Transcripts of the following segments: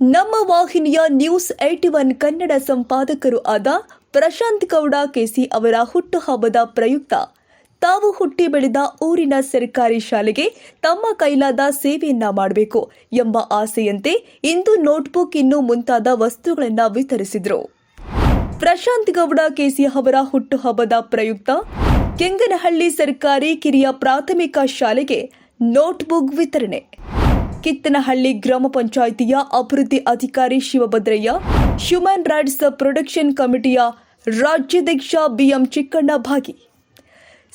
ನಮ್ಮ ವಾಹಿನಿಯ news A T one Kannada ಸಂಪಾದಕರು ಆದ ಪ್ರಶಾಂತ್ ಗೌಡ ಕೆಸಿ ಅವರ ಹುಟ್ಟುಹಬ್ಬದ ಪ್ರಯುಕ್ತ. ತಾವು ಹುಟ್ಟಿ ಬೆಳೆದ ಊರಿನ ಸರ್ಕಾರಿ ಶಾಲೆಗೆ ತಮ್ಮ ಕೈಲಾದ ಸೇವೆಯನ್ನ ಮಾಡಬೇಕು ಎಂಬ ಆಸೆಯಂತೆ ಇಂದು ನೋಟ್ಬುಕ್ ಇನ್ನು ಮುಂತಾದ ವಸ್ತುಗಳನ್ನು ವಿತರಿಸಿದರು. ಪ್ರಶಾಂತ್ ಗೌಡ ಕೆಸಿ ಅವರ ಹುಟ್ಟುಹಬ್ಬದ ಪ್ರಯುಕ್ತ, ಕೆಂಗನಹಳ್ಳಿ ಸರ್ಕಾರಿ ಕಿರಿಯ ಪ್ರಾಥಮಿಕ ಶಾಲೆಗೆ ನೋಟ್ಬುಕ್ ವಿತರಣೆ. ಕಿತ್ತನಹಳ್ಳಿ ಗ್ರಾಮ ಪಂಚಾಯಿತಿಯ ಅಭಿವೃದ್ಧಿ ಅಧಿಕಾರಿ ಶಿವಭದ್ರಯ್ಯ ಹ್ಯೂಮನ್ ರೈಟ್ಸ್ ಪ್ರೊಡಕ್ಷನ್ ಕಮಿಟಿಯ ರಾಜ್ಯಾಧ್ಯಕ್ಷ ಬಿಎಂ ಚಿಕ್ಕಣ್ಣ ಭಾಗಿ.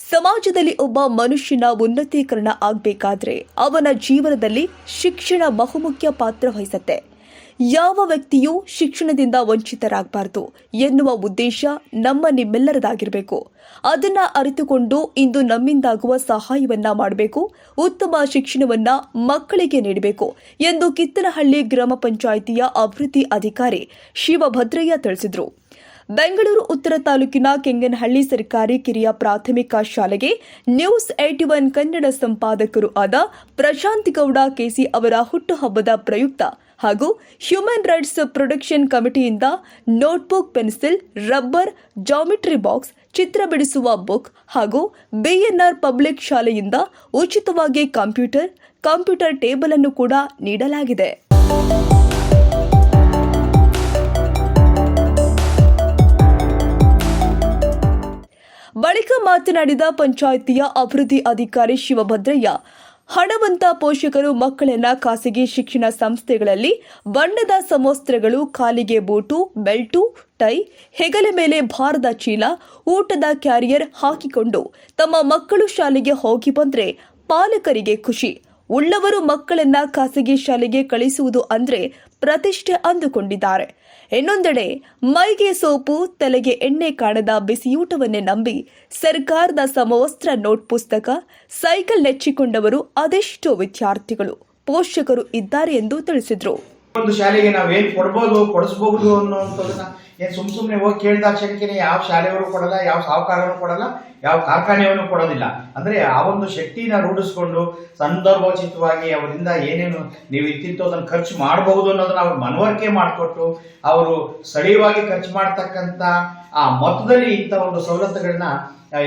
ಸಮಾಜದಲ್ಲಿ ಒಬ್ಬ ಮನುಷ್ಯನ ಉನ್ನತೀಕರಣ ಆಗಬೇಕಾದ್ರೆ ಅವನ ಜೀವನದಲ್ಲಿ ಶಿಕ್ಷಣ ಬಹುಮುಖ್ಯ ಪಾತ್ರ ವಹಿಸುತ್ತೆ. ಯಾವ ವ್ಯಕ್ತಿಯೂ ಶಿಕ್ಷಣದಿಂದ ವಂಚಿತರಾಗಬಾರದು ಎನ್ನುವ ಉದ್ದೇಶ ನಮ್ಮ ನಿಮ್ಮೆಲ್ಲರದಾಗಿರಬೇಕು. ಅದನ್ನ ಅರಿತುಕೊಂಡು ಇಂದು ನಮ್ಮಿಂದಾಗುವ ಸಹಾಯವನ್ನ ಮಾಡಬೇಕು, ಉತ್ತಮ ಶಿಕ್ಷಣವನ್ನ ಮಕ್ಕಳಿಗೆ ನೀಡಬೇಕು ಎಂದು ಕಿತ್ತನಹಳ್ಳಿ ಗ್ರಾಮ ಪಂಚಾಯಿತಿಯ ಅಭಿವೃದ್ಧಿ ಅಧಿಕಾರಿ ಶಿವಭದ್ರಯ್ಯ ತಿಳಿಸಿದರು. ಬೆಂಗಳೂರು ಉತ್ತರ ತಾಲೂಕಿನ ಕೆಂಗನಹಳ್ಳಿ ಸರ್ಕಾರಿ ಕಿರಿಯ ಪ್ರಾಥಮಿಕ ಶಾಲೆಗೆ ನ್ಯೂಸ್ ಏಟಿ ಒನ್ ಕನ್ನಡ ಸಂಪಾದಕರು ಆದ ಪ್ರಶಾಂತ್ ಗೌಡ ಕೆಸಿ ಅವರ ಹುಟ್ಟುಹಬ್ಬದ ಪ್ರಯುಕ್ತ ಹಾಗೂ human rights production ಕಮಿಟಿಯಿಂದ notebook, pencil, rubber, geometry box, ಚಿತ್ರ ಬಿಡಿಸುವ ಬುಕ್ ಹಾಗೂ ಬಿಎನ್ಆರ್ ಪಬ್ಲಿಕ್ ಶಾಲೆಯಿಂದ ಉಚಿತವಾಗಿ ಕಂಪ್ಯೂಟರ್ ಕಂಪ್ಯೂಟರ್ ಟೇಬಲ್ ಅನ್ನು ಕೂಡ ನೀಡಲಾಗಿದೆ. ಬಳಿಕ ಮಾತನಾಡಿದ ಪಂಚಾಯಿತಿಯ ಅಭಿವೃದ್ಧಿ ಅಧಿಕಾರಿ ಶಿವಭದ್ರಯ್ಯ, ಹಣವಂತ ಪೋಷಕರು ಮಕ್ಕಳನ್ನ ಖಾಸಗಿ ಶಿಕ್ಷಣ ಸಂಸ್ಥೆಗಳಲ್ಲಿ ಬಣ್ಣದ ಸಮವಸ್ತ್ರಗಳು, ಕಾಲಿಗೆ ಬೂಟು, ಬೆಲ್ಟು, ಟೈ, ಹೆಗಲ ಮೇಲೆ ಭಾರದ ಚೀಲ, ಊಟದ ಕ್ಯಾರಿಯರ್ ಹಾಕಿಕೊಂಡು ತಮ್ಮ ಮಕ್ಕಳು ಶಾಲೆಗೆ ಹೋಗಿ ಬಂದ್ರೆ ಪಾಲಕರಿಗೆ ಖುಷಿ. ಉಳ್ಳವರು ಮಕ್ಕಳನ್ನ ಖಾಸಗಿ ಶಾಲೆಗೆ ಕಳಿಸುವುದು ಅಂದ್ರೆ ಪ್ರತಿಷ್ಠೆ ಅಂದುಕೊಂಡಿದ್ದಾರೆ. ಇನ್ನೊಂದೆಡೆ, ಮೈಗೆ ಸೋಪು, ತಲೆಗೆ ಎಣ್ಣೆ ಕಾಣದ ಬಿಸಿಯೂಟವನ್ನೇ ನಂಬಿ ಸರ್ಕಾರದ ಸಮವಸ್ತ್ರ ನೋಟ್ ಪುಸ್ತಕ, ಸೈಕಲ್ ನೆಚ್ಚಿಕೊಂಡವರು ಅದೆಷ್ಟೋ ವಿದ್ಯಾರ್ಥಿಗಳು, ಪೋಷಕರು ಇದ್ದಾರೆ ಎಂದು ತಿಳಿಸಿದರು. ಒಂದು ಶಾಲೆಗೆ ನಾವು ಏನು ಕೊಡ್ಬೋದು, ಕೊಡಿಸ್ಬಹುದು ಅನ್ನೋಂಥದ್ದನ್ನ ಏನ್ ಸುಮ್ ಸುಮ್ನೆ ಹೋಗಿ ಕೇಳಿದ ಶಕ್ತಿನೇ ಯಾವ ಶಾಲೆಯವರು ಕೊಡಲ್ಲ, ಯಾವ ಸಾಹುಕಾರನು ಕೊಡಲ್ಲ, ಯಾವ ಕಾರ್ಖಾನೆಯವನು ಕೊಡೋದಿಲ್ಲ. ಅಂದ್ರೆ ಆ ಒಂದು ಶಕ್ತಿನ ರೂಢಿಸ್ಕೊಂಡು ಸಂದರ್ಭೋಚಿತವಾಗಿ ಅವರಿಂದ ಏನೇನು ನೀವು ಇತ್ತಿತ್ತು ಅದನ್ನು ಖರ್ಚು ಮಾಡಬಹುದು ಅನ್ನೋದನ್ನ ಅವ್ರು ಮನವರಿಕೆ ಮಾಡಿಕೊಟ್ಟು, ಅವರು ಸ್ಥಳೀಯವಾಗಿ ಖರ್ಚು ಮಾಡ್ತಕ್ಕಂಥ ಆ ಮೊತ್ತದಲ್ಲಿ ಇಂಥ ಒಂದು ಸವಲತ್ತುಗಳನ್ನ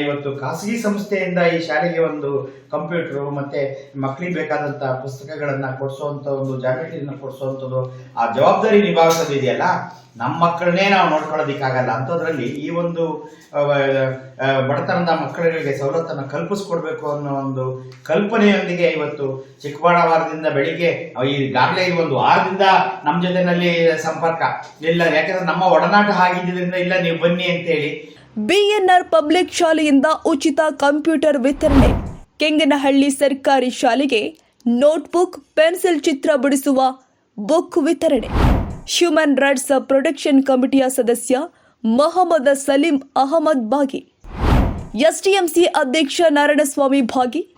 ಇವತ್ತು ಖಾಸಗಿ ಸಂಸ್ಥೆಯಿಂದ ಈ ಶಾಲೆಗೆ ಒಂದು ಕಂಪ್ಯೂಟರ್ ಮತ್ತೆ ಮಕ್ಕಳಿಗೆ ಬೇಕಾದಂತ ಪುಸ್ತಕಗಳನ್ನ ಕೊಡಿಸುವಂತ ಒಂದು ಜಾಗೃತಿಯನ್ನು ಕೊಡಿಸುವಂಥದ್ದು ಆ ಜವಾಬ್ದಾರಿ ನಿಭಾಯಿಸೋದು ಇದೆಯಲ್ಲ ನಮ್ಮ ಮಕ್ಕಳನ್ನೇ ನಾವು ನೋಡ್ಕೊಳ್ಳೋದಿಕ್ಕಾಗಲ್ಲ. ಅಂಥದ್ರಲ್ಲಿ ಈ ಒಂದು ಬಡತನದ ಮಕ್ಕಳಿಗೆ ಸವಲತ್ತನ್ನು ಕಲ್ಪಿಸ್ಕೊಡ್ಬೇಕು ಅನ್ನೋ ಒಂದು ಕಲ್ಪನೆಯೊಂದಿಗೆ ಇವತ್ತು ಚಿಕ್ಕಬಳ್ಳಾಪುರದಿಂದ ಬೆಳಿಗ್ಗೆ ಈಗಾಗಲೇ ಈ ಒಂದು ವಾರದಿಂದ ನಮ್ಮ ಜೊತೆನಲ್ಲಿ ಸಂಪರ್ಕ. ಇಲ್ಲ, ಯಾಕಂದ್ರೆ ನಮ್ಮ ಒಡನಾಟ ಆಗಿದ್ದರಿಂದ ಇಲ್ಲ, ನೀವು ಬನ್ನಿ ಅಂತೇಳಿ. ಬಿಎನ್ಆರ್ ಪಬ್ಲಿಕ್ ಶಾಲೆಯಿಂದ ಉಚಿತ ಕಂಪ್ಯೂಟರ್ ವಿತರಣೆ. ಕೆಂಗನಹಳ್ಳಿ ಸರ್ಕಾರಿ ಶಾಲೆಗೆ ನೋಟ್ಬುಕ್, ಪೆನ್ಸಿಲ್ ಚಿತ್ರ ಬಿಡಿಸುವ ಬುಕ್ ವಿತರಣೆ. ಹ್ಯೂಮನ್ ರೈಟ್ಸ್ ಪ್ರೊಟೆಕ್ಷನ್ ಕಮಿಟಿಯ ಸದಸ್ಯ ಮೊಹಮ್ಮದ್ ಸಲೀಂ ಅಹಮದ್ ಬಾಗಿ ಎಸ್ಟಿಎಂಸಿ ಅಧ್ಯಕ್ಷ ನಾರಾಯಣಸ್ವಾಮಿ ಭಾಗಿ.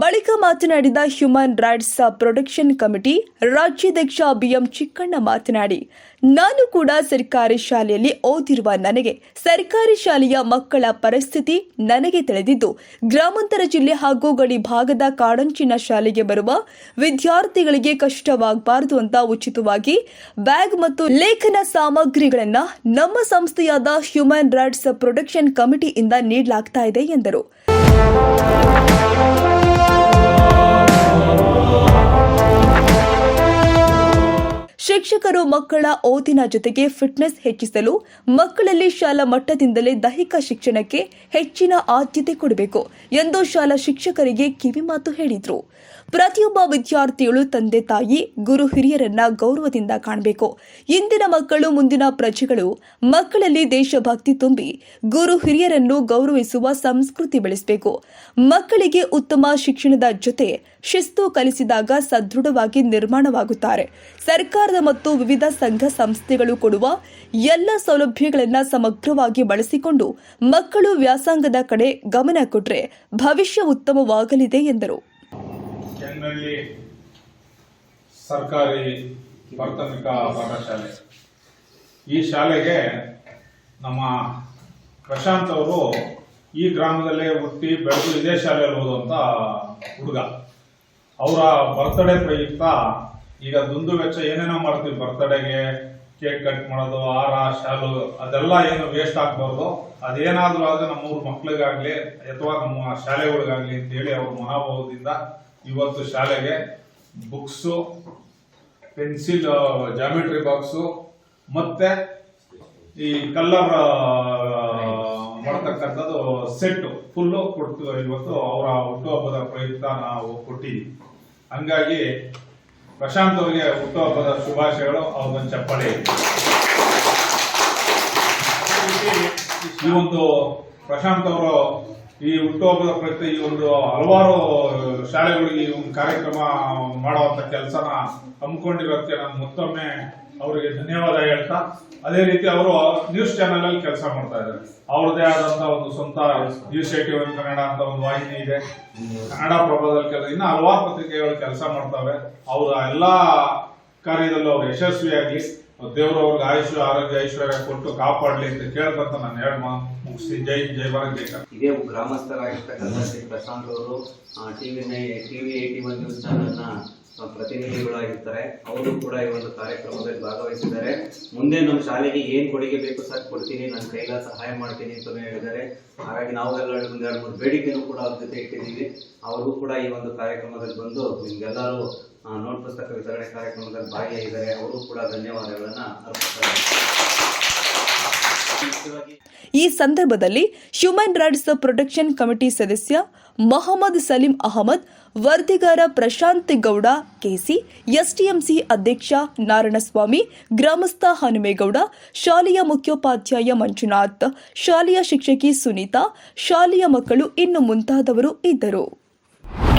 ಬಳಿಕ ಮಾತನಾಡಿದ ಹ್ಯೂಮನ್ ರೈಟ್ಸ್ ಪ್ರೊಟೆಕ್ಷನ್ ಕಮಿಟಿ ರಾಜ್ಯಾಧ್ಯಕ್ಷ ಬಿಎಂ ಚಿಕ್ಕಣ್ಣ ಮಾತನಾಡಿ, ನಾನು ಕೂಡ ಸರ್ಕಾರಿ ಶಾಲೆಯಲ್ಲಿ ಓದಿರುವ ನನಗೆ ಸರ್ಕಾರಿ ಶಾಲೆಯ ಮಕ್ಕಳ ಪರಿಸ್ಥಿತಿ ನನಗೆ ತಿಳಿದಿದ್ದು, ಗ್ರಾಮಾಂತರ ಜಿಲ್ಲೆ ಹಾಗೂ ಗಡಿ ಭಾಗದ ಕಾಡಂಚಿನ ಶಾಲೆಗೆ ಬರುವ ವಿದ್ಯಾರ್ಥಿಗಳಿಗೆ ಕಷ್ಟವಾಗಬಾರದು ಅಂತ ಉಚಿತವಾಗಿ ಬ್ಯಾಗ್ ಮತ್ತು ಲೇಖನ ಸಾಮಗ್ರಿಗಳನ್ನು ನಮ್ಮ ಸಂಸ್ಥೆಯಾದ ಹ್ಯೂಮನ್ ರೈಟ್ಸ್ ಪ್ರೊಟೆಕ್ಷನ್ ಕಮಿಟಿಯಿಂದ ನೀಡಲಾಗ್ತಾ ಇದೆ ಎಂದರು. ಶಿಕ್ಷಕರು ಮಕ್ಕಳ ಓದಿನ ಜೊತೆಗೆ ಫಿಟ್ನೆಸ್ ಹೆಚ್ಚಿಸಲು ಮಕ್ಕಳಲ್ಲಿ ಶಾಲಾ ಮಟ್ಟದಿಂದಲೇ ದೈಹಿಕ ಶಿಕ್ಷಣಕ್ಕೆ ಹೆಚ್ಚಿನ ಆದ್ಯತೆ ಕೊಡಬೇಕು ಎಂದು ಶಾಲಾ ಶಿಕ್ಷಕರಿಗೆ ಕಿವಿಮಾತು ಹೇಳಿದರು. ಪ್ರತಿಯೊಬ್ಬ ವಿದ್ಯಾರ್ಥಿಗಳು ತಂದೆ ತಾಯಿ, ಗುರು ಹಿರಿಯರನ್ನ ಗೌರವದಿಂದ ಕಾಣಬೇಕು. ಇಂದಿನ ಮಕ್ಕಳು, ಮುಂದಿನ ಪ್ರಜೆಗಳು ಮಕ್ಕಳಲ್ಲಿ ದೇಶಭಕ್ತಿ ತುಂಬಿ ಗುರು ಹಿರಿಯರನ್ನು ಗೌರವಿಸುವ ಸಂಸ್ಕೃತಿ ಬೆಳೆಸಬೇಕು. ಮಕ್ಕಳಿಗೆ ಉತ್ತಮ ಶಿಕ್ಷಣದ ಜೊತೆ ಶಿಸ್ತು ಕಲಿಸಿದಾಗ ಸದೃಢವಾಗಿ ನಿರ್ಮಾಣವಾಗುತ್ತಾರೆ. ಸರ್ಕಾರದ ಮತ್ತು ವಿವಿಧ ಸಂಘ ಸಂಸ್ಥೆಗಳು ಕೊಡುವ ಎಲ್ಲ ಸೌಲಭ್ಯಗಳನ್ನು ಸಮಗ್ರವಾಗಿ ಬಳಸಿಕೊಂಡು ಮಕ್ಕಳು ವ್ಯಾಸಂಗದ ಕಡೆ ಗಮನ ಕೊಟ್ಟರೆ ಭವಿಷ್ಯ ಉತ್ತಮವಾಗಲಿದೆ ಎಂದರು. ಕೆನ್ನಳ್ಳಿ ಸರ್ಕಾರಿ ಪ್ರಾಥಮಿಕ ಪಾಠಶಾಲೆ ಈ ಶಾಲೆಗೆ ನಮ್ಮ ಪ್ರಶಾಂತ್ ಅವರು ಈ ಗ್ರಾಮದಲ್ಲೇ ಹುಟ್ಟಿ ಬೆಳೆದು ಇದೇ ಶಾಲೆಯಲ್ಲಿ ಓದುವಂತ ಹುಡುಗ. ಅವರ ಬರ್ತ್ಡೇ ಪ್ರಯುಕ್ತ ಈಗ ದುಂದು ವೆಚ್ಚ ಏನೇನೋ ಮಾಡ್ತೀವಿ ಬರ್ತ್ಡೇಗೆ ಕೇಕ್ ಕಟ್ ಮಾಡೋದು, ಹಾರ, ಶಾಲು, ಅದೆಲ್ಲ ಏನು ವೇಸ್ಟ್ ಆಗ್ಬಾರ್ದು. ಅದೇನಾದ್ರೂ ಆದ್ರೆ ನಮ್ಮ ಊರ್ ಮಕ್ಳಿಗಾಗ್ಲಿ, ಅಥವಾ ನಮ್ಮ ಶಾಲೆಗಳಿಗಾಗ್ಲಿ ಅಂತ ಹೇಳಿ ಅವ್ರ ಮನೋಭಾವದಿಂದ ಇವತ್ತು ಶಾಲೆಗೆ ಬುಕ್ಸು ಪೆನ್ಸಿಲ್ ಜಾಮಿಟ್ರಿ ಬಾಕ್ಸು ಮತ್ತೆ ಈ ಕಲ್ಲರ್ ಮಾಡ್ತಕ್ಕಂಥದ್ದು ಸೆಟ್ ಫುಲ್ಲು ಕೊಡ್ತು ಇವತ್ತು ಅವರ ಹುಟ್ಟುಹಬ್ಬದ ಪ್ರಯುಕ್ತ ನಾವು ಕೊಟ್ಟಿದ್ವಿ. ಹಂಗಾಗಿ ಪ್ರಶಾಂತ್ ಅವರಿಗೆ ಹುಟ್ಟುಹಬ್ಬದ ಶುಭಾಶಯಗಳು ಅವ್ರನ್ನ ಚಪ್ಪಾಳೆ. ಈ ಒಂದು ಪ್ರಶಾಂತ್ ಅವರು ಈ ಹುಟ್ಟುಹಬ್ಬದ ಪ್ರತಿ ಈ ಒಂದು ಹಲವಾರು ಶಾಲೆಗಳಿಗೆ ಈ ಒಂದು ಕಾರ್ಯಕ್ರಮ ಮಾಡುವಂತ ಕೆಲಸನ ಹಮ್ಮಿಕೊಂಡಿರೋದಕ್ಕೆ ನಾನು ಮತ್ತೊಮ್ಮೆ ಅವರಿಗೆ ಧನ್ಯವಾದ ಹೇಳ್ತಾ, ಅದೇ ರೀತಿ ಅವರು ನ್ಯೂಸ್ ಚಾನೆಲ್ ಅಲ್ಲಿ ಕೆಲಸ ಮಾಡ್ತಾ ಇದ್ದಾರೆ. ಅವ್ರದೇ ಆದಂತ ಒಂದು ಸ್ವಂತ ಏಟಿ ಒನ್ ಕನ್ನಡ ಅಂತ ಒಂದು ವಾಹಿನಿ ಇದೆ. ಕನ್ನಡ ಪ್ರಭಾವದಲ್ಲಿ ಕೆಲಸ ಇನ್ನು ಹಲವಾರು ಪತ್ರಿಕೆಗಳು ಕೆಲಸ ಮಾಡ್ತವೆ. ಅವರ ಎಲ್ಲಾ ಕಾರ್ಯದಲ್ಲೂ ಅವರು ಯಶಸ್ವಿಯಾಗಿ ದೇವರು ಅವ್ರಿಗೆ ಆಯುಷ್ ಆರೋಗ್ಯ ಐಶ್ವರ್ಯ ಕೊಟ್ಟು ಕಾಪಾಡಲಿ ಅಂತ ಕೇಳ್ಕೊಂತ ನಾನು ಹೇಳಿ ಮುಗಿಸಿ, ಜೈ ಜೈ ಕರ್ನಾಟಕ. ಇದೇ ಗ್ರಾಮಸ್ಥರಾಗಿರ್ತಕ್ಕಂಥ ಶ್ರೀ ಪ್ರಶಾಂತ್ ಅವರು TV TV AT one news ಚಾನಲ್ನ ಪ್ರತಿನಿಧಿಗಳಾಗಿರ್ತಾರೆ. ಅವರು ಕೂಡ ಈ ಒಂದು ಕಾರ್ಯಕ್ರಮದಲ್ಲಿ ಭಾಗವಹಿಸಿದ್ದಾರೆ. ಮುಂದೆ ನಮ್ಮ ಶಾಲೆಗೆ ಏನು ಕೊಡುಗೆ ಬೇಕು ಸರ್? ಕೊಡ್ತೀನಿ. ನನ್ನ ಕೈಲ ಸಹಾಯ ಮಾಡ್ತೀನಿ ಅಂತ ಹೇಳಿದ್ದಾರೆ. ಹಾಗಾಗಿ ನಾವೆಲ್ಲ ಒಂದು ಎರಡು ಮೂರು ಬೇಡಿಕೆನೂ ಕೂಡ ಅವ್ರ ಜೊತೆ ಇಟ್ಟಿದ್ದೀವಿ. ಅವರು ಕೂಡ ಈ ಒಂದು ಕಾರ್ಯಕ್ರಮದಲ್ಲಿ ಬಂದು ನಿಮ್ಗೆಲ್ಲರೂ ನೋಟ್ ಪುಸ್ತಕ ವಿತರಣೆ ಕಾರ್ಯಕ್ರಮದಲ್ಲಿ ಭಾಗಿಯಾಗಿದ್ದಾರೆ. ಅವರು ಕೂಡ ಧನ್ಯವಾದಗಳನ್ನ ಅರ್ಪಿಸ್ತಾರೆ ಈ ಸಂದರ್ಭದಲ್ಲಿ ಹ್ಯೂಮನ್ ರೈಟ್ಸ್ ಪ್ರೊಟೆಕ್ಷನ್ ಕಮಿಟಿ ಸದಸ್ಯ ಮೊಹಮ್ಮದ್ ಸಲೀಂ ಅಹಮದ್, ವರದಿಗಾರ ಪ್ರಶಾಂತ್ ಗೌಡ, ಕೆಸಿ ಎಸ್ಟಿಎಂಸಿ ಅಧ್ಯಕ್ಷ ನಾರಾಯಣಸ್ವಾಮಿ, ಗ್ರಾಮಸ್ಥ ಹನುಮೇಗೌಡ, ಶಾಲೆಯ ಮುಖ್ಯೋಪಾಧ್ಯಾಯ ಮಂಜುನಾಥ್, ಶಾಲೆಯ ಶಿಕ್ಷಕಿ ಸುನೀತಾ, ಶಾಲೆಯ ಮಕ್ಕಳು ಇನ್ನು ಮುಂತಾದವರು ಇದ್ದರು.